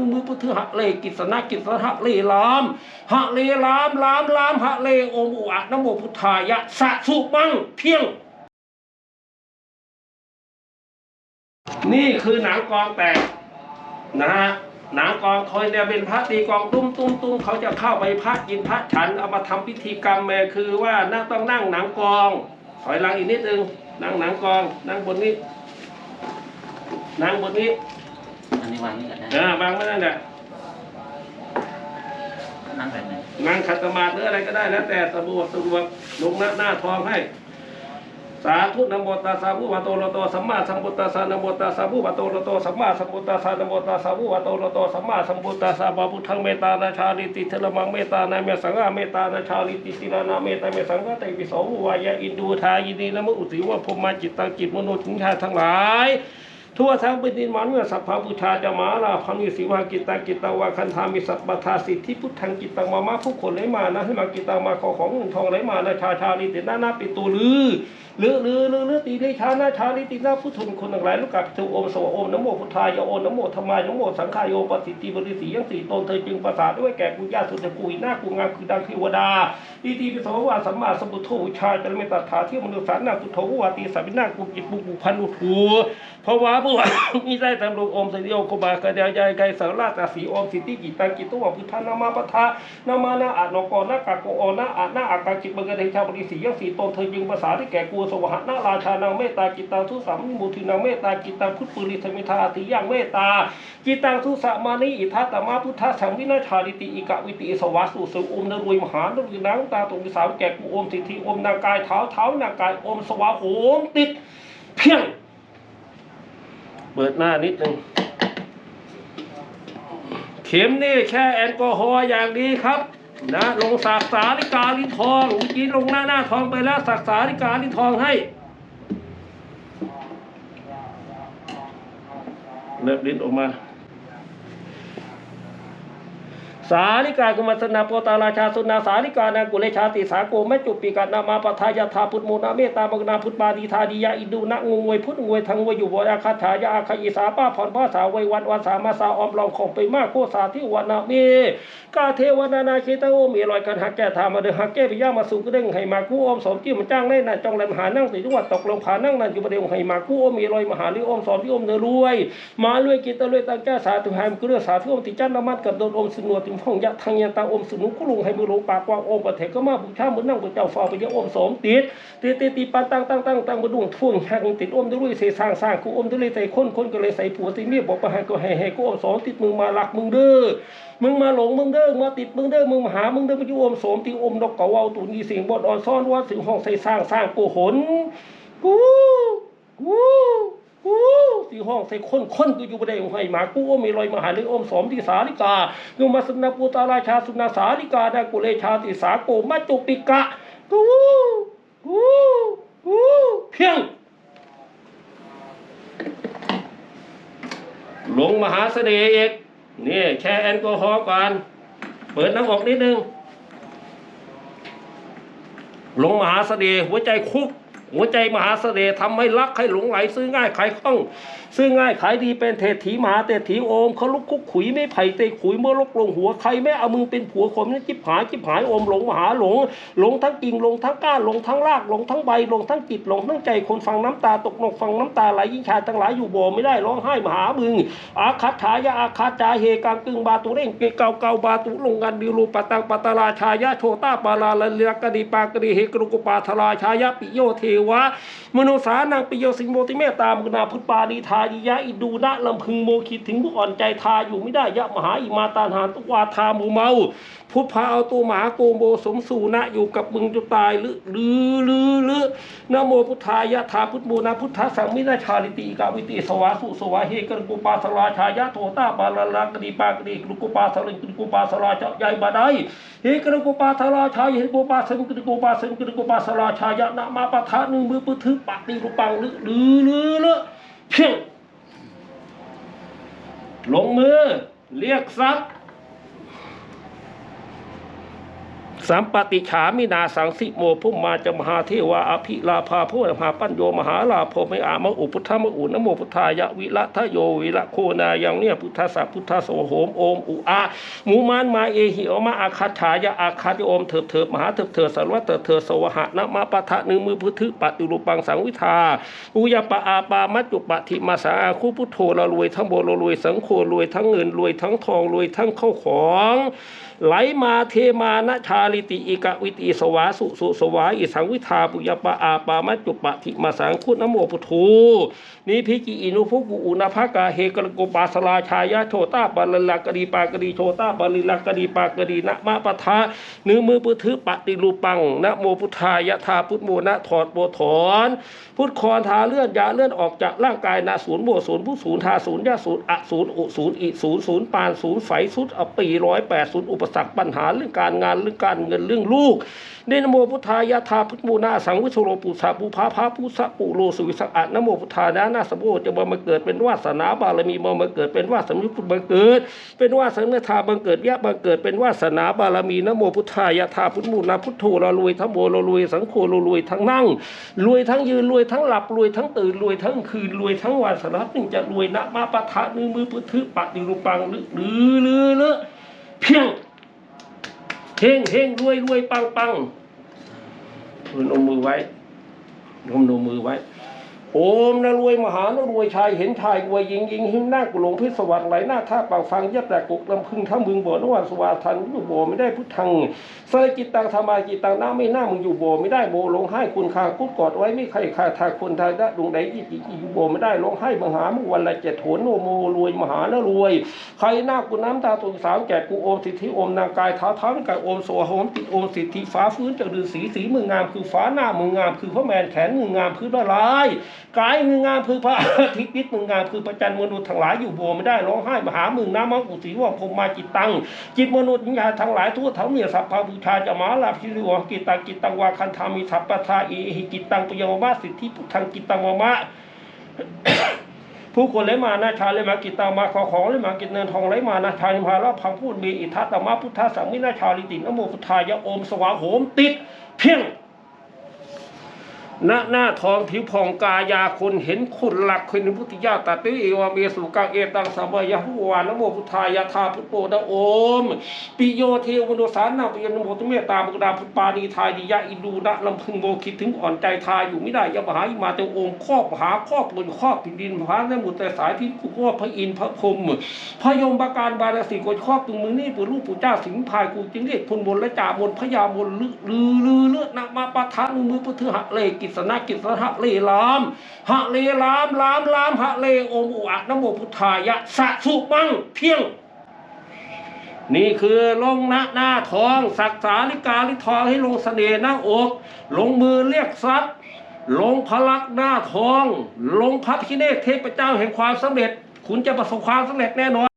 มือมือพุทธหะเลกิสนะกิสนะหะเลลามหะเลลามลามลามหะเลโอมอุอะนโมพุทธายะสะสุบังเพียง นี่คือหนังกองแตกนะฮะหนังกองคอยเนี่ยเป็นพระตีกองตุ้มตุ้มตุ้มเขาจะเข้าไปพระกินพระฉันเอามาทำพิธีกรรมแม่คือว่านั่งต้องนั่งหนังกอง ถอยหลังอีกนิดนึงนั่งหนังกอง นั่งบนนี้นั่งบนนี้ วางนี่ก่อนนะอ่าบางไม่นั่นแหละนั่งแบบไหนนั่งขัดสมาธิหรืออะไรก็ได้แล้วแต่สะดวกสะดวกลงหน้าหน้าทองให้ สาธุนะโมตัสสะภะคะวะโตอะระหะโตสัมมาสัมพุทธัสสะนะโมตัสสะภะคะวะโตอะระหะโตสัมมาสัมพุทธัสสะนะโมตัสสะภะคะวะโตอะระหะโตสัมมาสัมพุทธัสสะบาพุทธังเมตตานาชาลิติเทระมังเมตตานาเมสังฆาเมตตานาชาลิติติรานาเมตตาเมสังฆาเตวิโสวายะอินดูทายินีนะมะอุติวะพรหมาจิตตังจิตมโนถึงชาติทั้งหลาย ทั่วทั้งแผ่นดินมนุษย์สัพพะบูชาจะมาลาพังมีสิวากิตังกิตังวาคันธามิสัพปทาสิทธิพุทธังกิตังมามาผู้คนไหลมานะให้มากิตังมาขอของเงินทองไหลมานะชาชาลิตินานาปิตูลือลือลือลือลือตีเลชานาชาลิตินาพุทธุคนทั้งหลายลูกกับจูโอมสวะโอมนโมพุทธายโอมนโมธรรมายโมสังขายโยปฏิติบริสียังสี่ตนเธอจึงประสาทด้วยแก่กุญญาสุตกุยหน้ากูงามคือดังเทวดาอิติปิโสวาสัมมาสัมพุทโธชาจรเมตตาที่มนุษย์สารนาพุทโธวาตีสัมมินากุจิตบุบุพันธุถูเพราะว่าผู้มีได้ตำรงอมสิริโอโคบากระเดียยายไกสารราชสีอมสิทธิกิตังกิตุวพุทธานามาปทานามานาอะนกรนากากโกอนาอะนาอากาจิตบังเกะเทชาบริสียังสีตนเธอจึงภาษาที่แก่กูสวหนาราชานางเมตตากิตังทุสัมมุทินางเมตตากิตังพุทธปุริธมิทาติยังเมตตากิตังทุสมานิอิทัตตมาพุทธสังวินาชาลิติอิกะวิติสวาสุสุอมนรวยมหานรวยนางตาตรงวิสาวแก่กูอมสิทธิอมนางกายเท้าเท้านางกายอมสวาโหมติดเพียง ปิดหน้านิดนึง เข็มนี่แค่แอลกอฮอล์อย่างดีครับ นะลงสักสาลิกาลิ้นทองเมื่อกี้ลงหน้าหน้าทองไปแล้วสักสาลิกาลิ้นทองให้เลิบลิ้นออกมา สาลิกากุมัสนาโปตาราชาสุนาสาลิกานากุเลชาติสาโกแม่จุปีกานามาปทายาธาพุทธโมนาเมตตามกนาพุทธปาดีธาดียาอินดูนะงงวยพุทธงวยทังวยอยู่บอาคาถายาอาคาอิสาป้าผ่อนป้าสาววยวันวันสามาสาออมลองของไปมากโคสาที่วันนาเมกาเทวนานาเคตโอมีรอยกันหักแก่ทามาเดือหักแก่พิยามาสูกระเด้งให้มากู้อมสมจี้มันจ้างได้น่ะจองแลมหานั่งติจังหวัดตกลงผานั่งนั่นอยู่ประเดี๋ยวให้มากู้อมมีรอยมหาลิอมสอนที่อมเนื้อรวยมาลวยกิตะลวยตังแก้สาธุหามกุเรือสาธุอมติจันนามัดกับโดนอมสนวติมพ่องยะทางยันตาอมสุนุกุลุงให้มือโลปากวางอมประเทก็มาบูชามือนั่งบนเจ้าฟ้าไปยะอมสมติดติดติดติปันตั้งตั้งตั้งตั้งบดุงท่วงหักติดอมด้วยเสสร้างสร้างกูอมด้วยใส่คนคนก็เลยใส่ผัวใส่เมียบอกประหารก็ให้ให้กูอมสองติดมึงมาหลักมึงเด้อมึงมาหลงมึงเด้อมาติดมึงเด้อมึงมาหามึงเด้อมึงอยู่อมสมที่อมดอกเกาเอาตุนีเสียงบอดอ่อนซ่อนว่าสิงห้องใส่สร้างสร้างโกหนกูกู สีห้องใส่คนคนกูอยู่ประเดี๋ยวให้หมากูอมมีรอยมหาหรืออมสมที่สาลิกาโยมาสนาปูตาราชาสุนาสาลิกาดากุเลชาติสาโกมาจุปิกะกูกูกูเพียงหลงมหาเสน่ห์อีกนี่แช่แอลกอฮอล์ก่อนเปิดน้ำออกนิดนึงหลงมหาเสน่ห์หัวใจคุก หัวใจมหาเสน่ห์ทำให้รักให้หลงไหล ซื้อง่ายขายคล่อง ซื้อง่ายขายดีเป็นเศรษฐีมหาเศรษฐีโอมเขาลุกคุกขุยไม่ไผ่เตยขุยเมื่อลกลงหัวใครไม่เอามึงเป็นผัวคนนั้จิบหายจิบหายโอมหลงมหาหลงหลงทั้งกิ่งหลงทั้งก้านหลงทั้งรากหลงทั้งใบหลงทั้งจิตหลงทั้งใจคนฟังน้ำตาตกนกฟังน้ำตาไหลยิ่งชาทั้งหลายอยู่บ่ไม่ได้ร้องไห้มหามึง อาคาถายาอาคาจาเฮกังกึงบาตุเร่งเกเกาเกาบาตุลงกันดิรูปตังปตราชายะโชตาปาลาลเลกดีปากดีเฮกรุกปาทราชายะปิโยเทวะมนุสานังปิโยสิงโมติเมตตามกนาพุทธปาดีทายิยะอิดูนะลำพึงโมคิดถึงผู้อ่อนใจทาอยู่ไม่ได้ยะมหาอิมาตาหานตุวาทามูเมา พุทธพาเอาตัวหมาโกโมสมสูนะอยู่กับมึงจะตายหรือหรือหรือหรือนโมพุทธายะธาพุทธโมนะพุทธสังมินาชาลิติกาวิติสวาสุสวาเฮกรกุปาสลาชายะโทตาปาลลากดีปากดีกุกุปาสลิงกุกุปาสลาเจาะใหญ่บาไดเฮกรกุปาทลาชายเฮกุปาสังกุกุปาสังกุกุปาสลาชายะนะมาปะทะหนึ่งมือปืทึปากดีรูปังหรือหรือหรือหรือเพียงลงมือ เรียกทรัพย์ สัมปติฉามินาสังสิโมพุมมาจะมหาเทวาอภิลาภาพุทธมหาปัญโยมหาลาโพไม่อามะอุพุทธมะอุนโมพุทธายะวิละทะโยวิละโคนายังเนี่ยพุทธะสัพพุทธะโสโหมโอมอุอาหมูมานมาเอหิอมาอาคัตฉายะอาคัตโอมเถิบเถิบมหาเถิบเถิบสารวัตเถิบเถิบสวหะนะมาปะทะหนึ่งมือพุทธปฏิรูปังสังวิทาอุยปะอาปามัจจุปะทิมาสาอาคุพุทโธละรวยทั้งโบละรวยสังโฆรวยทั้งเงินรวยทั้งทองรวยทั้งข้าของ ไหลมาเทมานะชาลิติอิกะวิติสวาสุสุสวาอิสังวิทาปุยปะอาปามัจจุปะทิมาสังคุณนโมพุทโธนิพิจิอินุภุกุอุณภากาเฮกรโกปาสลาชายะโชตาปาลลากดีปากดีโชตาปาลิลากดีปากดีนะมะปะทะนือมือปุทึปฏิรูปังนะโมพุทธายะธาพุทโมนะถอดโบถอนพุทธคอนทาเลื่อนยาเลื่อนออกจากร่างกายนาศูนย์โบศูนย์ผู้ศูนย์ทาศูนย์ยาศูนย์อะศูนย์อุศูนย์อิศูนย์ศูนย์ปานศูนย์ไฝสุดอปีร้อยแปดศูนย์อุปสรรคปัญหาเรื่องการงานเรื่องการเงินเรื่องลูกเนนโมพุทธายะธาพุทธโมนาสังวิโสโรปุสาปุภาภาปุสะปุโรสุวิสังอะนโมพุทธานะนาสมโภจะมาเกิดเป็นวาสนาบารมีมามาเกิดเป็นวาสนาพุทธบังเกิด เป็นวาสนาธาบังเกิดยะบังเกิดเป็นวาสนาบารมีนโมพุทธายะธาพุทธโมนาพุทโธเรารวยทั้งโมเรารวยสังโฆเรารวยทั้งนั่งรวยทั้งยืนรวยทั้งหลับรวยทั้งตื่นรวยทั้งคืนรวยทั้งวันสารพัดจึงจะรวยนะมาปะทะนือมือพุทึปฏิรูปังลือลือลือลือเพียง เฮงเฮงรวยรวยปังปังพนมมือไว้พนมมือไว้ โอมนะรวยมหานรวยชายเห็นชายรวยยิงยิงหิ้งหน้ากุหลงพิศวรรค์ไหลหน้าท่าป่าฟังยัดแต่กุกลำพึงทั้งมึงบ่นวันสวาทันอยู่บ่ไม่ได้พุทธังสารกิตตังธรรมากิตตังหน้าไม่หน่ามึงอยู่บ่ไม่ได้โบลงให้คุณคาคุดกอดไว้ไม่ใครคาทาคนทายดะดวงใดยี่จีอยู่บ่ไม่ได้ลงให้มหามึงวันละเจ็ดโถนโนโมรวยมหานรวย ใครหน้ากูน้ำตาตุนสาวแก่กูโอมสิทธิโอมนางกายเท้าเท้าเป็นกายโอมโสโหมติดโอมสิทธิฟ้าฟื้นจากฤาษีสีมืองามคือฟ้าหน้ามืองามคือพระแมนแขนมืองามคือพระลาย กายมืองามคือพระอาทิตย์นิดมืองามคือประจันทร์มนุษย์ทั้งหลายอยู่โบไม่ได้ร้องไห้มหามึงน้ำมังอุสีว่าพรมมาจิตตัง จิตมนุษย์วิญาทั้งหลายทั่วทั้งเมียสัพพาบูชาจะมาลาภิริวกิตตังกิตตังวาคันธามิทัพปทาเอหิกิตตังปยมมาสิทธิพุทธังกิตตังวามะผู้คนเลยมานาชาเลยมากิตตังมาขอของเลยมากิตเนินทองเลยมานาชานิพาแล้วพังพูดมีอิทัตตมะพุทธสังมินาชาลิตินโมพุทธายะโอมสวาโหมติดเพียง ณหน้าทองผิวผ่องกายาคนเห็นคุณหลักคนพุทธิยาตติเอวเมสุกังเอตังสัมยะหุวานโมพุทธายาธาพุทโตนะโอมปิโยเทวโนสานาปิยนโมตุเมตตามุกดาพุปานีทายดิยะอินดูนะลำพึงโมคิดถึงอ่อนใจทายอยู่ไม่ได้ยมหาอิมาเตโอมครอบหาครอบบนครอบแผ่นดินพระนมุตแต่สายที่กูครอบพระอินทร์พระพรหมพระยมประการบาลสีกดครอบตึงมือนี่ปู่ลูกปู่เจ้าสิงพายกูจึงเรียกพลบนและจ่าบนพญามนลือลือเลือดนะมาปะทะมือมือพุทธหะเลกิสนะกิสนะหะเลลามหะเลลามลามลามหะเลโอมอุอะนโมพุทธายะสะสุมังเพียง นี่คือลงหน้าหน้าทองสักษาลิกาลิทองให้ลงเสน่ห์หน้าอก ลงมือเรียกทรัพย์ลงพลักหน้าทอง ลงพระพิเนศเทพเจ้าแห่งความสำเร็จ คุณจะประสบความสำเร็จแน่นอน